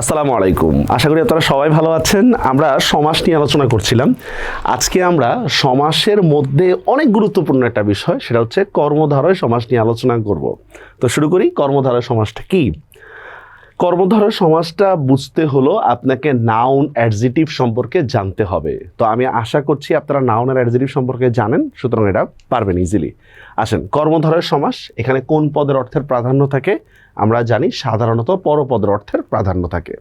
আসসালামু আলাইকুম। আশা করি আপনারা সবাই ভালো আছেন। আমরা সমাস নিয়ে আলোচনা করছিলাম। আজকে আমরা সমাসের মধ্যে অনেক গুরুত্বপূর্ণ একটা বিষয়, সেটা হচ্ছে কর্মধারয় সমাস নিয়ে আলোচনা করব। তো শুরু করি, কর্মধারয় সমাসটা কি? কর্মধারয় সমাজটা বুঝতে হলো আপনাকে নাউন অ্যাডজেটিভ সম্পর্কে জানতে হবে। তো আমি আশা করছি আপনারা নাউন আর অ্যাডজেটিভ সম্পর্কে জানেন, সুতরাং এটা পারবেন ইজিলি আসেন কর্মধারয় সমাস, এখানে কোন পদের অর্থের প্রাধান্য থাকে? আমরা জানি সাধারণত পরপদের অর্থের প্রাধান্য থাকে।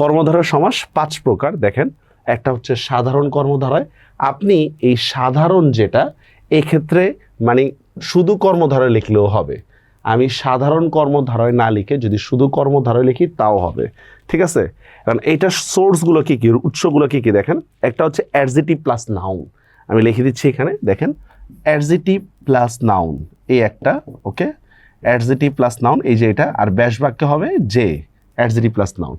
কর্মধারয় সমাস, পাঁচ প্রকার, দেখেন, একটা হচ্ছে সাধারণ কর্মধারয়, আপনি এই সাধারণ যেটা, এক্ষেত্রে মানে শুধু কর্মধারয় লিখলেও হবে। আমি সাধারণ কর্মধারায় না লিখে যদি শুধু কর্মধারায় লিখি, তাও হবে। ঠিক আছে? কারণ এইটার সোর্সগুলো কী কী? উৎসগুলো কী কী? দেখেন, একটা হচ্ছে অ্যাডজেটিভ প্লাস নাউন আমি লিখে দিচ্ছি এখানে, দেখেন অ্যাডজেটিভ প্লাস নাউন এই একটা ওকে অ্যাডজেটিভ প্লাস নাউন এই যে এটা, আর ব্যাস বাক্য হবে যে অ্যাডজেটিভ প্লাস নাউন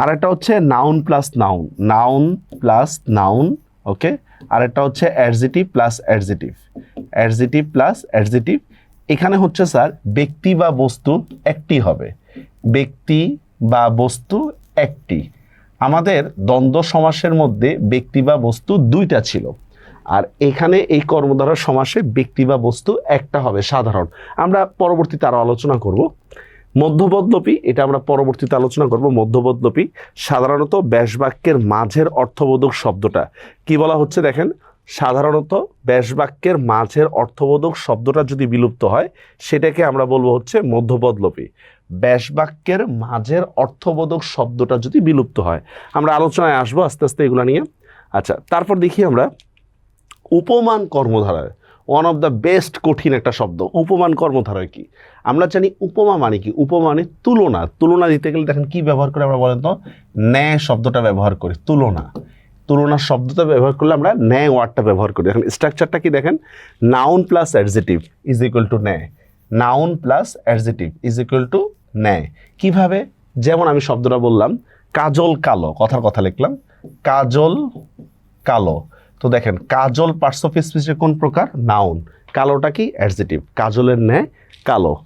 আর একটা হচ্ছে noun plus noun noun plus noun okay আর একটা হচ্ছে adjective plus adjective adjective plus adjective এখানে হচ্ছে স্যার, ব্যক্তি বা বস্তু একটি হবে। ব্যক্তি বা বস্তু একটি। আমাদের দ্বন্দ্ব সমাসের মধ্যে ব্যক্তি বা বস্তু দুইটা ছিল। আর এখানে এই কর্মধারা সমাসে ব্যক্তি বা বস্তু একটা হবে সাধারণ। আমরা পরবর্তীতে আরও আলোচনা করব। মধ্যপদলোপী এটা আমরা পরবর্তীতে আলোচনা করব। মধ্যপদলোপী সাধারণত ব্যাসবাক্যের মাঝের অর্থবোধক শব্দটা। কি বলা হচ্ছে দেখেন? সাধারণত ব্যাসবাক্যের মাঝের অর্থবোধক শব্দটা যদি বিলুপ্ত হয়, সেটাকে আমরা বলব হচ্ছে মধ্যপদলোপী। ব্যাসবাক্যের মাঝের অর্থবোধক শব্দটা যদি বিলুপ্ত হয়, আমরা আলোচনায় আসব আস্তে আস্তে এগুলো নিয়ে। আচ্ছা তারপর দেখি আমরা উপমান কর্মধারায় ওয়ান অফ দ্য বেস্ট কঠিন একটা শব্দ, উপমান কর্মধারয় কি? আমরা জানি উপমা মানে কি? উপমা মানে তুলনা। তুলনা দিতে গেলে দেখেন কি ব্যবহার করে আমরা বলেন তো? ন্যায় শব্দটা ব্যবহার করি, তুলনা। তুলনার শব্দটা ব্যবহার করলে আমরা ন্যায় ওয়ার্ডটা ব্যবহার করি। এখন স্ট্রাকচারটা কি দেখেন? Noun plus adjective is equal to ন্যায়। Noun plus adjective is equal to ন্যায়। কীভাবে? যেমন আমি শব্দটা বললাম, কাজল কালো, কথার কথা লিখলাম, কাজল কালো। তো দেখেন, কাজল পার্টস অফ কোন প্রকার? নাউন কালোটা কি? অ্যাডজেটিভ কাজলের ন্যায়, কালো।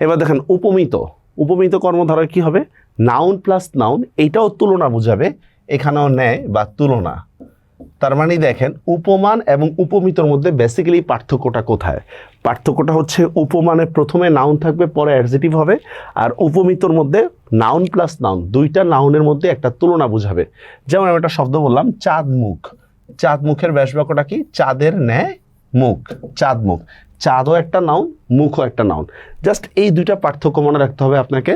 এবার দেখেন, উপমিত। উপমিত কর্মধারয় কি হবে? নাউন প্লাস নাউন এইটাও তুলনা বোঝাবে এখানেও ন্যায় বা তুলনা। তার মানে দেখেন, উপমান এবং উপমিতর মধ্যে বেসিক্যালি পার্থক্যটা কোথায়? পার্থক্যটা হচ্ছে উপমানে প্রথমে নাউন থাকবে, পরে অ্যাডজেটিভ হবে, আর উপমিতর মধ্যে নাউন প্লাস নাউন দুইটা নাউনের মধ্যে একটা তুলনা বোঝাবে। যেমন আমি একটা শব্দ বললাম চাঁদ মুখ চাঁদ মুখের ব্যাসবাক্যটা কি? চাঁদের ন্যায় মুখ চাঁদ মুখ চাঁদও একটা নাউন মুখও একটা নাউন জাস্ট এই দুইটা পার্থক্য মনে রাখতে হবে আপনাকে।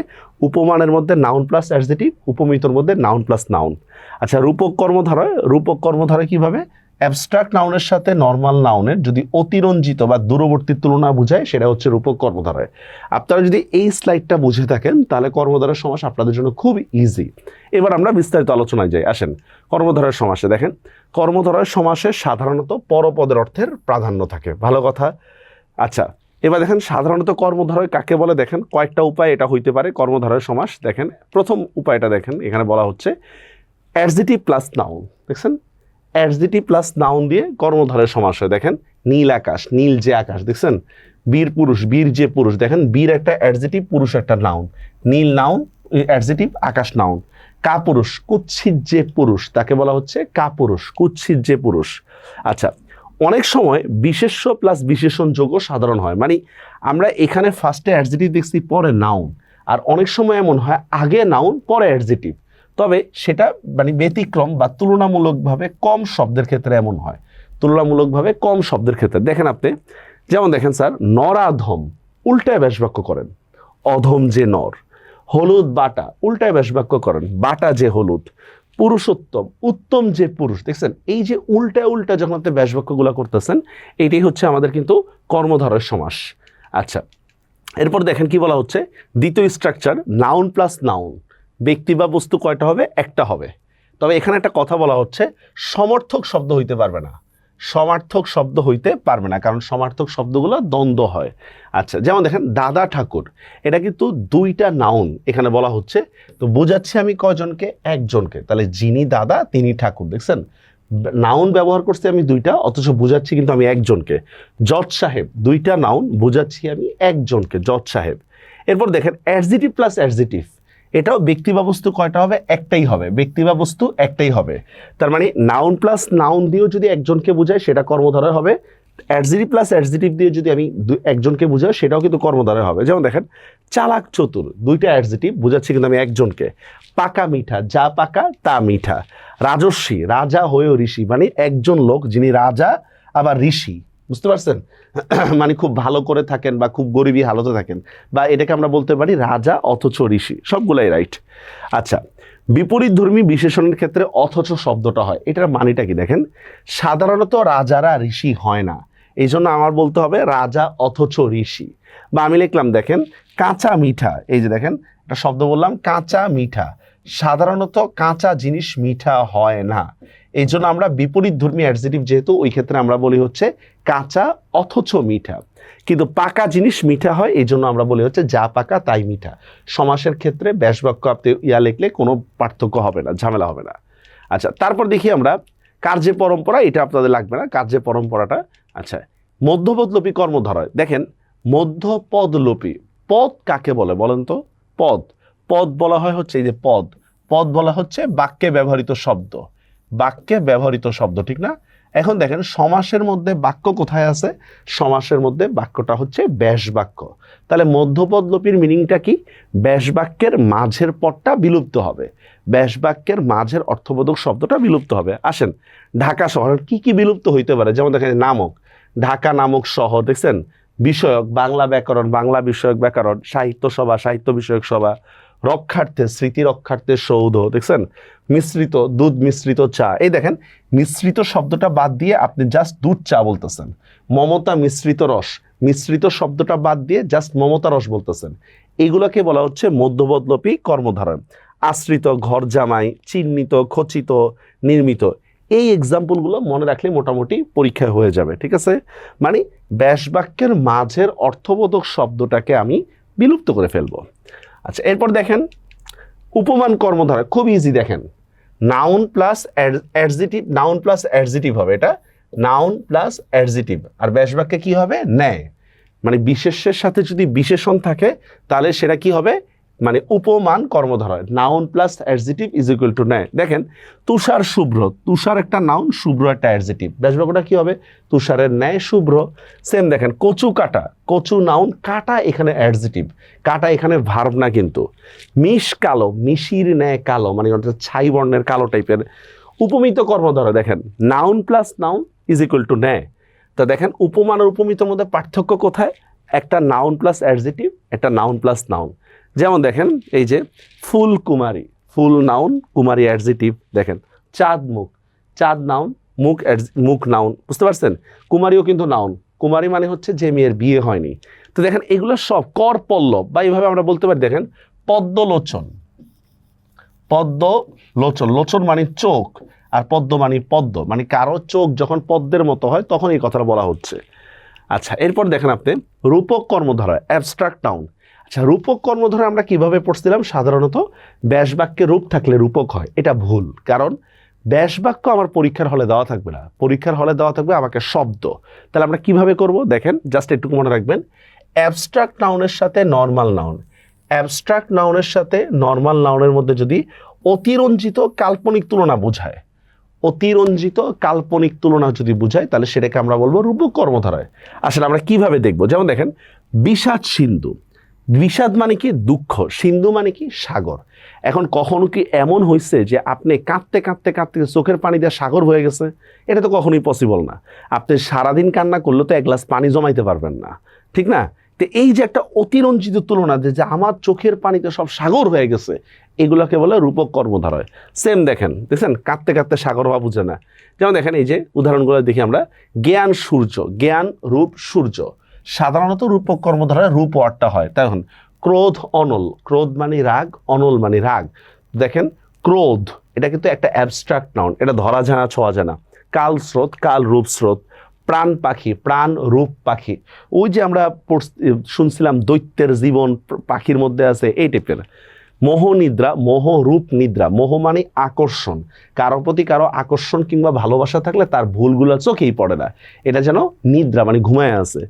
উপমানের মধ্যে নাউন প্লাস অ্যাডজেটিভ উপমিতর মধ্যে নাউন প্লাস নাউন আচ্ছা রূপক কর্মধারা রূপক কর্মধারা কীভাবে? অ্যাবস্ট্রাক্ট নাউনের সাথে নর্মাল নাউনের যদি অতিরঞ্জিত বা দূরবর্তী তুলনা বোঝায়, সেটা হচ্ছে রূপক কর্মধারায়। আপনারা যদি এই স্লাইডটা বুঝে থাকেন, তাহলে কর্মধারার সমাস আপনাদের জন্য খুব ইজি এবার আমরা বিস্তারিত আলোচনায় যাই। আসেন কর্মধারয় সমাসে দেখেন। কর্মধারার সমাসে সাধারণত পরপদের অর্থের প্রাধান্য থাকে। ভালো কথা। আচ্ছা এবার দেখেন সাধারণত কর্মধারয় কাকে বলে? দেখেন কয়েকটা উপায় এটা হইতে পারে, কর্মধারয় সমাস। দেখেন, প্রথম উপায়টা দেখেন, এখানে বলা হচ্ছে অ্যাডজেটিভ প্লাস নাউন দেখছেন? অ্যাডজেটিভ প্লাস নাউন দিয়ে কর্মধারয় সমাস হয়। দেখেন, নীল আকাশ, নীল যে আকাশ, দেখছেন? বীর পুরুষ, বীর যে পুরুষ। দেখেন, বীর একটা অ্যাডজেটিভ পুরুষ একটা নাউন নীল নাউন অ্যাডজেটিভ আকাশ নাউন কাপুরুষ, কুৎসিত যে পুরুষ, তাকে বলা হচ্ছে কাপুরুষ, কুৎসিত যে পুরুষ। আচ্ছা অনেক সময় বিশেষ্য প্লাস বিশেষণ যোগ্য সাধারণ হয়। মানে আমরা এখানে ফার্স্টে অ্যাডজেটিভ দেখছি, পরে নাউন আর অনেক সময় এমন হয়, আগে নাউন পরে অ্যাডজেটিভ তবে সেটা মানে ব্যতিক্রম বা তুলনামূলকভাবে কম শব্দের ক্ষেত্রে এমন হয়। তুলনামূলকভাবে কম শব্দের ক্ষেত্রে। দেখেন আপনি, যেমন দেখেন স্যার নরাধম উল্টায় ব্যাসবাক্য করেন। অধম যে নর, হলুদ বাটা উল্টায় ব্যাসবাক্য করেন। বাটা যে হলুদ। পুরুষোত্তম, উত্তম যে পুরুষ, দেখছেন? এই যে উল্টা উল্টা যখন আপনি ব্যাসবাক্যগুলো করতেছেন, এটাই হচ্ছে আমাদের কিন্তু কর্মধারয় সমাস। আচ্ছা এরপর দেখেন কি বলা হচ্ছে? দ্বিতীয় স্ট্রাকচার নাউন প্লাস নাউন ব্যক্তি বা বস্তু কয়টা হবে? একটা হবে। তবে এখানে একটা কথা বলা হচ্ছে, সমর্থক শব্দ হইতে পারবে না। সমার্থক শব্দ হইতে পারবে না, কারণ সমার্থক শব্দগুলো দ্বন্দ্ব হয়। আচ্ছা যেমন দেখেন, দাদা ঠাকুর, এটা কিন্তু দুইটা নাউন এখানে বলা হচ্ছে। তো বোঝাচ্ছি আমি কজনকে একজনকে। তাহলে যিনি দাদা, তিনি ঠাকুর, দেখছেন? নাউন ব্যবহার করছি আমি দুইটা, অথচ বোঝাচ্ছি কিন্তু আমি একজনকে। জজ সাহেব, দুইটা নাউন বোঝাচ্ছি আমি একজনকে, জজ সাহেব। এরপর দেখেন অ্যাডজেটিভ প্লাস অ্যাডজেটিভ এটাও ব্যক্তি বা বস্তু কয়টা হবে? একটাই হবে। ব্যক্তি বা বস্তু একটাই হবে। তার মানে নাউন প্লাস নাউন দিয়েও যদি একজনকে বোঝায়, সেটা কর্মধারয় হবে। অ্যাডজেটিভ প্লাস অ্যাডজেটিভ দিয়ে যদি আমি একজনকে বোঝাই, সেটাও কিন্তু কর্মধারয় হবে। যেমন দেখেন, চালাক চতুর, দুইটা অ্যাডজেটিভ বোঝাচ্ছি কিন্তু আমি একজনকে। পাকা মিঠা, যা পাকা তা মিঠা। রাজস্বী, রাজা হয়েও ঋষি মানে একজন লোক যিনি রাজা, আবার ঋষি। বুঝতে পারছেন? মানে খুব ভালো করে থাকেন বা খুব গরিবী হালতে থাকেন বা এটাকে আমরা বলতে পারি রাজা অথচ ঋষি, সবগুলাই রাইট আচ্ছা বিপরীত ধর্মী বিশেষণের ক্ষেত্রে অথচ শব্দটা হয়। এটার মানেটা কি দেখেন? সাধারণত রাজারা ঋষি হয় না। এই জন্য আমার বলতে হবে রাজা অথচ ঋষি। বা আমি লিখলাম দেখেন, কাঁচা মিঠা, এই যে দেখেন, একটা শব্দ বললাম, কাঁচা মিঠা। সাধারণত কাঁচা জিনিস মিঠা হয় না। এই জন্য আমরা বিপরীত ধর্মী অ্যাডজেটিভ যেহেতু, ওই ক্ষেত্রে আমরা বলি হচ্ছে কাঁচা অথচ মিঠা। কিন্তু পাকা জিনিস মিঠা হয়, এই জন্য আমরা বলি হচ্ছে যা পাকা তাই মিঠা। সমাসের ক্ষেত্রে ব্যাসবাক্য আপনি ইয়া লিখলে কোনো পার্থক্য হবে না, ঝামেলা হবে না। আচ্ছা তারপর দেখি আমরা কার্যে পরম্পরা, এটা আপনাদের লাগবে না কার্যে পরম্পরাটা। আচ্ছা মধ্যপদলোপী কর্মধারয়, দেখেন, মধ্যপদলোপী, পদ কাকে বলে বলেন তো? পদ। পদ বলা হয় হচ্ছে এই যে পদ। পদ বলা হচ্ছে বাক্যে ব্যবহৃত শব্দ। বাক্যে ব্যবহৃত শব্দ, ঠিক না? এখন দেখেন, সমাসের মধ্যে বাক্য কোথায় আছে? সমাসের মধ্যে বাক্যটা হচ্ছে ব্যাস বাক্য তাহলে মধ্যপদলোপীর মিনিংটা কি? ব্যাস বাক্যের মাঝের পদটা বিলুপ্ত হবে। ব্যাস বাক্যের মাঝের অর্থবোধক শব্দটা বিলুপ্ত হবে। আসেন, ঢাকা শহরের কি কি বিলুপ্ত হইতে পারে? যেমন দেখেন, নামক। ঢাকা নামক শহর, দেখছেন? বিষয়ক, বাংলা ব্যাকরণ, বাংলা বিষয়ক ব্যাকরণ, সাহিত্য সভা, সাহিত্য বিষয়ক সভা রক্ষার্থে, স্মৃতি রক্ষার্থে সৌধ, দেখছেন? মিশ্রিত, দুধ মিশ্রিত চা। এই দেখেন, মিশ্রিত শব্দটা বাদ দিয়ে আপনি জাস্ট দুধ চা বলতেছেন। মমতা মিশ্রিত রস, মিশ্রিত শব্দটা বাদ দিয়ে জাস্ট মমতা রস বলতেছেন। এগুলোকে বলা হচ্ছে মধ্যবদলপী কর্মধারণ। আশ্রিত ঘর জামাই চিহ্নিত, খচিত, নির্মিত। এই এক্সাম্পলগুলো মনে রাখলে মোটামুটি পরীক্ষা হয়ে যাবে, ঠিক আছে? মানে ব্যাসবাক্যের মাঝের অর্থবোধক শব্দটাকে আমি বিলুপ্ত করে ফেলব। আচ্ছা এরপর দেখেন, উপমান কর্মধারা, খুব ইজি দেখেন। Noun plus adjective noun plus adjective হবে এটা। নাউন প্লাস অ্যাডজিটিভ আর ব্যাসবাক্যে কি হবে? ন্যায়। মানে বিশেষের সাথে যদি বিশেষণ থাকে, তাহলে সেটা কি হবে? মানে উপমান কর্মধারা noun plus adjective is equal to ন্যায় দেখেন, তুষার শুভ্র, তুষার একটা নাউন শুভ্র একটা অ্যাডজেটিভ ব্যাস বাক্যটা কি হবে? তুষারের ন্যায় শুভ্র। সেম দেখেন, কচু কাটা, কচু নাউন কাটা এখানে অ্যাডজেটিভ কাটা এখানে ভার্ব না কিন্তু। মিশ কালো মিশির ন্যায় কালো মানে অর্থাৎ ছাই বর্ণের কালো টাইপের উপমিত কর্মধারা দেখেন noun plus noun is equal to ন্যায়। তা দেখেন, উপমান আর উপমিতর মধ্যে পার্থক্য কোথায়? একটা নাউন প্লাস অ্যাডজেটিভ একটা নাউন প্লাস নাউন যেমন দেখেন, এই যে ফুল কুমারী, ফুল নাউন, কুমারী অ্যাডজেটিভ দেখেন, চাঁদ মুখ, চাঁদ নাউন, মুখ মুখ নাউন, বুঝতে পারছেন? কুমারীও কিন্তু নাউন, কুমারী মানে হচ্ছে যে মেয়ের বিয়ে হয়নি। তো দেখেন, এগুলো সব কর পল্লব বা এইভাবে আমরা বলতে পারি, দেখেন, পদ্মলোচন পদ্ম লোচন লোচন মানে চোখ আর পদ্ম মানে পদ্ম মানে কারও চোখ যখন পদ্মের মতো হয়, তখন এই কথাটা বলা হচ্ছে। আচ্ছা এরপর দেখেন আপনি, রূপক কর্মধারা অ্যাবস্ট্রাক্ট নাউন আচ্ছা রূপক কর্মধারা আমরা কীভাবে পড়ছিলাম? সাধারণত ব্যাস বাক্যে রূপ থাকলে রূপক হয়। এটা ভুল। কারণ ব্যাস বাক্য আমার পরীক্ষার হলে দেওয়া থাকবে না। পরীক্ষার হলে দেওয়া থাকবে আমাকে শব্দ। তাহলে আমরা কীভাবে করব? দেখেন, জাস্ট একটু মনে রাখবেন। অ্যাবস্ট্রাক্ট নাউনের সাথে নর্মাল নাউন। অ্যাবস্ট্রাক্ট নাউনের সাথে নর্মাল নাউনের মধ্যে যদি অতিরঞ্জিত কাল্পনিক তুলনা বোঝায়, অতিরঞ্জিত কাল্পনিক তুলনা যদি বোঝায়, তাহলে সেটাকে আমরা বলব রূপক কর্মধারায়। আসলে আমরা কীভাবে দেখব? যেমন দেখেন, বিষাদ সিন্ধু। বিষাদ মানে কি? দুঃখ। সিন্ধু মানে কি? সাগর। এখন কখনো কি এমন হয়েছে যে আপনি কাঁদতে কাঁদতে কাঁদতে চোখের পানি দিয়ে সাগর হয়ে গেছে? এটা তো কখনোই পসিবল না। আপনি সারাদিন কান্না করলে তো এক গ্লাস পানি জমাইতে পারবেন না। ঠিক না? তো এই যে একটা অতিরঞ্জিত তুলনা যে আমার চোখের পানিতে সব সাগর হয়ে গেছে, এগুলোকে বলে রূপক কর্মধারয়। সেম দেখেন, দেখছেন? কাঁদতে কাঁদতে সাগর হওয়া বুঝে না। যেমন দেখেন এই যে, উদাহরণগুলো দেখি আমরা। জ্ঞান সূর্য, জ্ঞান, রূপ সূর্য। সাধারণত রূপক কর্মধারায় রূপ ওয়ার্ডটা হয়। তখন ক্রোধ, অনল। ক্রোধ মানে রাগ, অনল মানে রাগ। দেখেন, ক্রোধ, এটা কিন্তু একটা অ্যাবস্ট্রাক্ট নাউন এটা ধরা যায় না, ছোঁয়া যায় না। কাল স্রোত, কাল রূপ স্রোত। প্রাণ পাখি, প্রাণ রূপ পাখি। ওই যে আমরা শুনছিলাম, দৈত্যের জীবন পাখির মধ্যে আছে, এই টাইপের মোহ নিদ্রা, মোহ রূপ নিদ্রা। মোহ মানে আকর্ষণ। কারোর প্রতি কারও আকর্ষণ কিংবা ভালোবাসা থাকলে তার ভুলগুলো চোখেই পড়ে না। এটা যেন নিদ্রা মানে ঘুমায় আছে।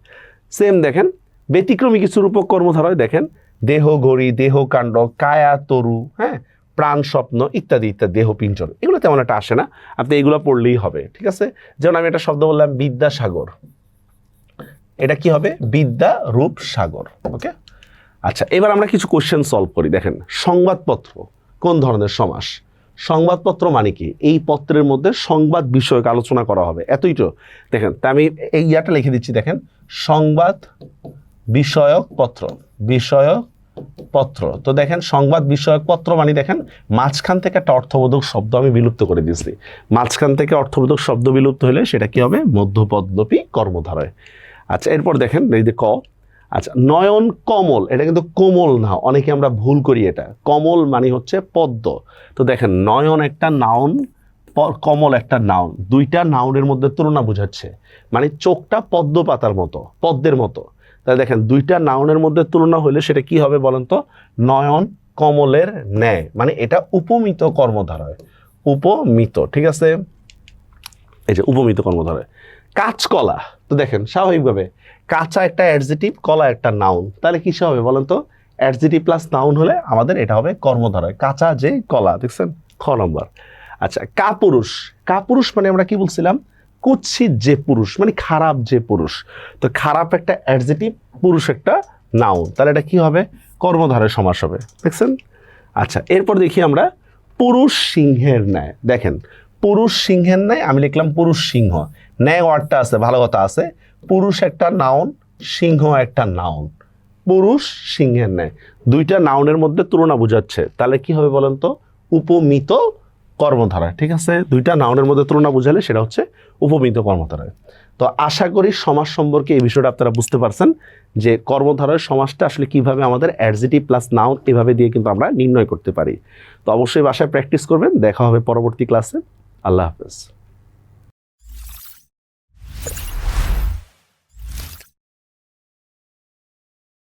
সেম দেখেন, ব্যতিক্রমী কিছু রূপক কর্মধারায় দেখেন, দেহ গড়ি দেহ কাণ্ড, কায়া, তরু হ্যাঁ প্রাণ, স্বপ্ন ইত্যাদি ইত্যাদি, দেহ পিঞ্চর এগুলো তেমন একটা আসে না। আপনি এগুলো পড়লেই হবে, ঠিক আছে? যেমন আমি একটা শব্দ বললাম, বিদ্যাসাগর। এটা কি হবে? বিদ্যা রূপ সাগর, ওকে? আচ্ছা এবার আমরা কিছু কোশ্চেন সলভ করি, দেখেন, সংবাদপত্র, কোন ধরনের সমাস? সংবাদপত্র মানে কি? এই পত্রের মধ্যে সংবাদ বিষয়ক আলোচনা করা হবে। এতই তো। দেখেন, তা আমি এই ইয়াটা লিখে দিচ্ছি, দেখেন। সংবাদ বিষয়ক পত্র বিষয়ক পত্র। তো দেখেন, সংবাদ বিষয়ক পত্র মানে দেখেন, মাঝখান থেকে একটা অর্থবোধক শব্দ আমি বিলুপ্ত করে দিয়েছি। মাঝখান থেকে অর্থবোধক শব্দ বিলুপ্ত হলে সেটা কি হবে? মধ্যপদ্মপী কর্মধারায়। আচ্ছা এরপর দেখেন, এই যে ক আচ্ছা নয়ন কমল, এটা কিন্তু কোমল না, অনেকে আমরা ভুল করি এটা। কমল মানে হচ্ছে পদ্ম। তো দেখেন, নয়ন একটা নাউন কমল একটা নাউন, দুইটা নাউনের মধ্যে তুলনা বোঝাচ্ছে। মানে চোখটা পদ্ম পাতার মতো, পদ্মের মতো। তাহলে দেখেন, দুইটা নাউনের মধ্যে তুলনা হলে সেটা কি হবে বলেন তো? নয়ন কমলের ন্যায় মানে এটা উপমিত কর্মধারয়, উপমিত, ঠিক আছে? এই যে উপমিত কর্মধারয়। কাঁচকলা। তো দেখেন, স্বাভাবিকভাবে কাঁচা একটা অ্যাডজেটিভ কলা একটা নাউন তাহলে কিসে হবে বলেন তো? অ্যাডজেটিভ প্লাস নাউন হলে আমাদের এটা হবে কর্মধারয়। কাঁচা যে কলা, দেখছেন? খ নম্বর। আচ্ছা কাপুরুষ। কাপুরুষ মানে আমরা কি বলছিলাম? কুৎসিত যে পুরুষ মানে খারাপ যে পুরুষ। তো খারাপ একটা অ্যাডজেটিভ পুরুষ একটা নাউন তাহলে এটা কি হবে? কর্মধারয় সমাস হবে। দেখছেন? আচ্ছা এরপর দেখি আমরা পুরুষ সিংহের ন্যায়। দেখেন পুরুষ সিংহের ন্যায়, আমি লিখলাম পুরুষ সিংহ। ন্যায় ওয়ার্ডটা আছে, ভালো কথা আছে। পুরুষ একটা নাউন, সিংহ একটা নাউন। পুরুষ সিংহের ন্যায়। দুইটা নাউনের মধ্যে তুলনা বোঝাচ্ছে। তাহলে কি হবে বলেন তো? উপমিত কর্মধারা, ঠিক আছে? দুইটা নাউনের মধ্যে তুলনা বোঝালে সেটা হচ্ছে উপমিত কর্মধারা। তো আশা করি সমাজ সম্পর্কে এই বিষয়টা আপনারা বুঝতে পারছেন যে কর্মধারার সমাজটা আসলে কীভাবে আমাদের অ্যাডজেটিভ প্লাস নাউন এভাবে দিয়ে কিন্তু আমরা নির্ণয় করতে পারি। তো অবশ্যই বাসায় প্র্যাকটিস করবেন। দেখা হবে পরবর্তী ক্লাসে আল্লাহ হাফেজ